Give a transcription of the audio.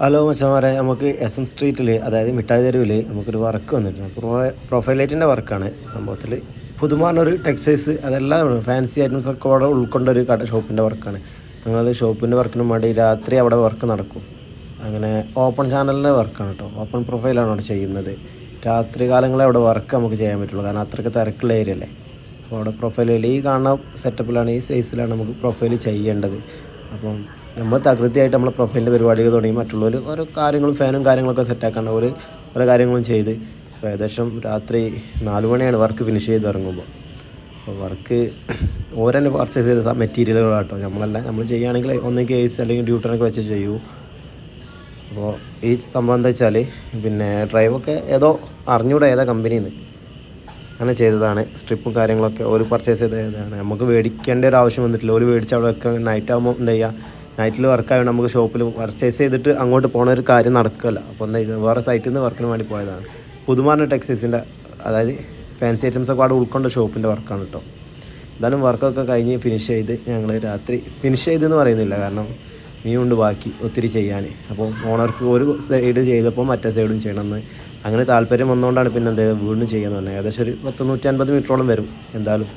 Hello മച്ചന്മാരെ നമുക്ക് S M സ്ട്രീറ്റിൽ അതായത് മിഠായി തെരുവിൽ നമുക്കൊരു വർക്ക് വന്നിട്ടുണ്ട്. പ്രൊ പ്രൊഫൈലൈറ്റിന്റെ വർക്കാണ് സംഭവത്തിൽ പുതുമാനൊരു ടെക്സ്റ്റൈൽസ് അതെല്ലാം ഫാൻസി ഐറ്റംസ് ഒക്കെ അവിടെ ഉൾക്കൊണ്ട ഒരു കട ഷോപ്പിന്റെ വർക്കാണ്. ഞങ്ങൾ ഷോപ്പിന്റെ വർക്കിന് വേണ്ടി രാത്രി അവിടെ വർക്ക് നടക്കും. അങ്ങനെ ഓപ്പൺ ചാനലിന്റെ വർക്കാണ് കേട്ടോ ഓപ്പൺ പ്രൊഫൈലാണ് അവിടെ ചെയ്യുന്നത്. രാത്രി കാലങ്ങളിൽ അവിടെ വർക്ക് നമുക്ക് ചെയ്യാൻ പറ്റുള്ളൂ. കാരണം അത്രയ്ക്ക് തിരക്കുള്ള ഏരിയ അല്ലേ അപ്പോൾ അവിടെ പ്രൊഫൈലിൽ ഈ കാണുന്ന സെറ്റപ്പിലാണ് ഈ സൈസിലാണ് നമുക്ക് പ്രൊഫൈൽ ചെയ്യേണ്ടത്. അപ്പം നമ്മൾ തകൃതിയായിട്ട് നമ്മളെ പ്രൊഫൈലിന്റെ പരിപാടികൾ തുടങ്ങി മറ്റുള്ളവർ ഓരോ കാര്യങ്ങളും ഫാനും കാര്യങ്ങളൊക്കെ സെറ്റാക്കാണ്ട് ഒരു ഓരോ കാര്യങ്ങളും ചെയ്ത്. ഏകദേശം രാത്രി നാല് മണിയാണ് വർക്ക് ഫിനിഷ് ചെയ്ത് ഇറങ്ങുമ്പോൾ അപ്പോൾ വർക്ക് ഓരോന്നെ പർച്ചേസ് ചെയ്ത മെറ്റീരിയലുകളാട്ടോ നമ്മളല്ല നമ്മൾ ചെയ്യുകയാണെങ്കിൽ ഒന്ന് കേസ് അല്ലെങ്കിൽ ഡ്യൂട്ടറൊക്കെ വെച്ച് ചെയ്യൂ. അപ്പോൾ ഈ സംഭവം എന്താ വെച്ചാൽ പിന്നെ ഡ്രൈവൊക്കെ ഏതോ അറിഞ്ഞൂടെ ഏതാ കമ്പനിയിൽ നിന്ന് അങ്ങനെ ചെയ്തതാണ്. സ്ട്രിപ്പും കാര്യങ്ങളൊക്കെ ഒരു പർച്ചേസ് ചെയ്ത ഏതാണ്. നമുക്ക് മേടിക്കേണ്ട ഒരു ആവശ്യം വന്നിട്ടില്ല. ഒരു മേടിച്ച് അവിടെ വെക്കാൻ നൈറ്റ് ആകുമ്പോൾ എന്താ ചെയ്യുക നൈറ്റിൽ വർക്കായതുകൊണ്ട് നമുക്ക് ഷോപ്പിൽ പർച്ചേസ് ചെയ്തിട്ട് അങ്ങോട്ട് പോണ ഒരു കാര്യം നടക്കില്ല. അപ്പോൾ എന്താ ഇത്? വേറെ സൈറ്റിൽ നിന്ന് വർക്കിന് വേണ്ടി പോയതാണ്. പുതുമാറിന്റെ ടെക്സൈസിന്റെ അതായത് ഫാൻസി ഐറ്റംസ് ഒക്കെ അവിടെ ഉൾക്കൊണ്ട ഷോപ്പിന്റെ വർക്കാണ് കേട്ടോ എന്തായാലും വർക്കൊക്കെ കഴിഞ്ഞ് ഫിനിഷ് ചെയ്ത് ഞങ്ങൾ രാത്രി ഫിനിഷ് ചെയ്തെന്ന് പറയുന്നില്ല. കാരണം ഇനിയുണ്ട് ബാക്കി ഒത്തിരി ചെയ്യാൻ അപ്പോൾ ഓണർക്ക് ഒരു സൈഡ് ചെയ്തപ്പോൾ മറ്റേ സൈഡും ചെയ്യണമെന്ന് അങ്ങനെ താല്പര്യം വന്നുകൊണ്ടാണ് പിന്നെ എന്ത് വീണ്ടും വീണ്ടും എന്ന് പറഞ്ഞത്. ഏകദേശം ഒരു പത്ത് നൂറ്റി അൻപത് മീറ്ററോളം വരും എന്തായാലും.